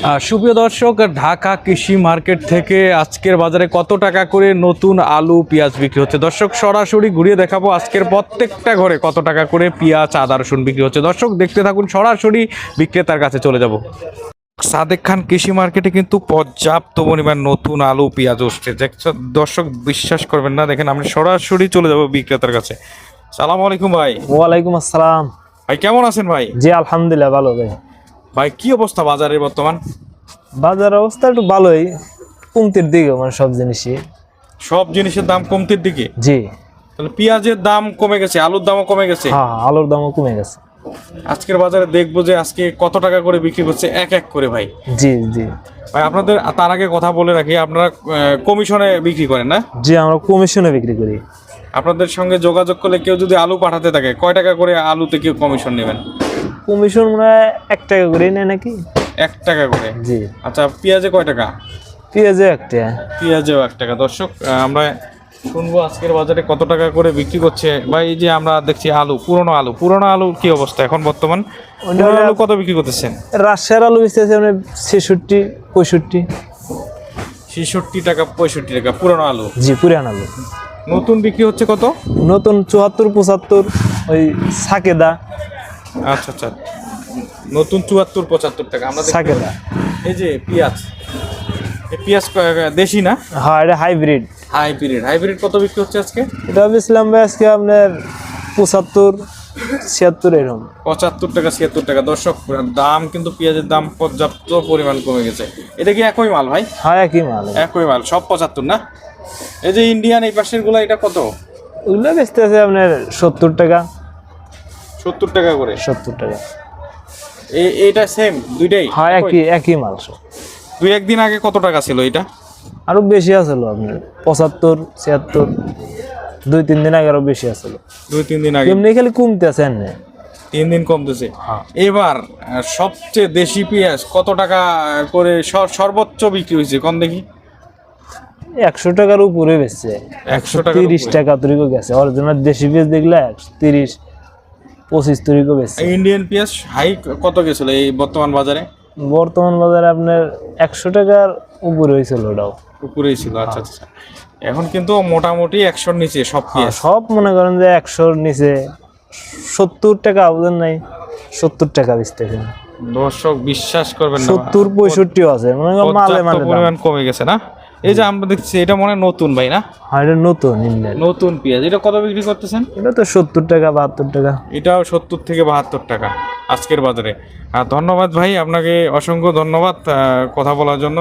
সুপ্রিয় দর্শক ঢাকা কৃষি মার্কেট থেকে আজকের বাজারে কত টাকা করে নতুন আলু পেঁয়াজ বিক্রি হচ্ছে? দর্শক সরাসরি ঘুরিয়ে দেখাবো আজকের প্রত্যেকটা ঘরে কত টাকা করে পেঁয়াজ আদা রসুন বিক্রি হচ্ছে। দর্শক দেখতে থাকুন সরাসরি বিক্রেতার কাছে চলে যাব। সাদেক খান কৃষি মার্কেটে কিন্তু পর্যাপ্ত পরিমাণ নতুন আলু পেঁয়াজ উঠছে। দেখছো- দর্শক বিশ্বাস করবেন না দেখেন আমরা সরাসরি চলে যাব বিক্রেতার কাছে। সালাম আলাইকুম ভাই। ওয়ালাইকুম আসসালাম। ভাই কেমন আছেন ভাই? জি আলহামদুলিল্লাহ ভালো ভাই। ভাই কি অবস্থা বাজারের বর্তমান? বাজার অবস্থা একটু ভালোই। কমতির দিকে মানে সব জিনিসই। সব জিনিসের দাম কমতির দিকে? জি। তাহলে পেঁয়াজের দাম কমে গেছে আলুর দামও কমে গেছে? হ্যাঁ আলুর দামও কমে গেছে। আজকের বাজারে দেখব যে আজকে কত টাকা করে বিক্রি করছে এক এক করে ভাই। জি জি। ভাই আপনাদের তার আগে কথা বলে রাখি আপনারা কমিশনে বিক্রি করেন না? জি আমরা কমিশনে বিক্রি করি। আপনাদের সঙ্গে যোগাযোগ করলে কেউ যদি আলু পাঠাতে থাকে কয় টাকা করে আলুতে কেউ কমিশন নেবেন? কমিশন মনে হয় এক টাকা করে নেয় নাকি? এক টাকা করে? জি। আচ্ছা পেঁয়াজে কয় টাকা? পেঁয়াজে একটা পেঁয়াজেও এক টাকা। দর্শক আমরা শুনব আজকের বাজারে কত টাকা করে বিক্রি করছে। ভাই এই যে আমরা দেখছি আলু পুরনো আলু। পুরনো আলু কি অবস্থা এখন বর্তমান? আলু কত বিক্রি করতেছেন? রাজশাহীর আলু বেচতেছে মানে ছেষট্টি পঁয়ষট্টি। ছেষট্টি টাকা পঁয়ষট্টি টাকা পুরনো আলু? জি পুরান আলু। নতুন বিক্রি হচ্ছে কত? নতুন চুয়াত্তর পঁচাত্তর ওই সাকেদা। আচ্ছা আচ্ছা। নতুন চুয়াত্তর পঁচাত্তর টাকা। আমরা দেখতে সাকেদা এই যে পেঁয়াজ। এই পেঁয়াজ দেশি না? হ্যাঁ এটা হাইব্রিড। হাইব্রিড। হাইব্রিড কত বিক্রি হচ্ছে আজকে? এটা ভাই আজকে আপনার পঁচাত্তর ছিয়াত্তর এরকম। পঁচাত্তর টাকা ছিয়াত্তর টাকা। দর্শক দাম কিন্তু পেঁয়াজের দাম পর্যাপ্ত পরিমাণ কমে গেছে। এটা কি একই মাল ভাই? হ্যাঁ একই মাল। একই মাল সব পঁচাত্তর না? এই যে ইন্ডিয়ান এই পাশেরগুলা এটা কত? ওগুলো বেচতে আছে আপনার সত্তর টাকা। সত্তর টাকা করে। সত্তর টাকা। এই এইটা সেম দুইটাই? হ্যাঁ একই? একই মাল দুই একদিন আগে কত টাকা ছিল এটা আরও বেশি আসলো আপনার পঁচাত্তর ছিয়াত্তর দুই তিন দিন আগে আরও বেশি আসলো দুই তিন দিন আগে। এমনি খালি কমতে আছে এমনি। তিন দিন কমতেছে। হ্যাঁ। এবার সবচেয়ে দেশি পেঁয়াজ কত টাকা করে সর- সর্বোচ্চ বিক্রি হয়েছে? কম দেখি। একশো টাকার উপরে বেচছে। একশো টাকা তিরিশ টাকা তরিকও গেছে। অরিজিনাল দেশি পেঁয়াজ দেখলে একশো তিরিশ পঁচিশ তরিকও বেচছে। ইন্ডিয়ান পেঁয়াজ হাই কত গেছিল এই বর্তমান বাজারে? বর্তমান বাজারে আপনার একশো টাকার উপরে হয়েছিল ওটাও। উপরেই ছিল আচ্ছা আচ্ছা এখন কিন্তু মোটামুটি একশোর নিচে সব হ্যাঁ, পেঁয়াজ সব মনে করেন যে একশোর নিচে। সত্তর টাকা আবেদন নাই সত্তর টাকা বেচতেছে দর্শক বিশ্বাস করবেন সত্তর পঁয়ষট্টিও আছে মনে করেন মালে মালে পরিমাণ কমে গেছে না? এই যে আমরা দেখছি এটা মনে হয় নতুন ভাই না? হ্যাঁ এটা নতুন নতুন পেঁয়াজ। এটা কত বিক্রি করতেছেন? এটা তো সত্তর টাকা বাহাত্তর টাকা। এটাও সত্তর থেকে বাহাত্তর টাকা আজকের বাজারে। আর ধন্যবাদ ভাই আপনাকে অসংখ্য ধন্যবাদ কথা বলার জন্য।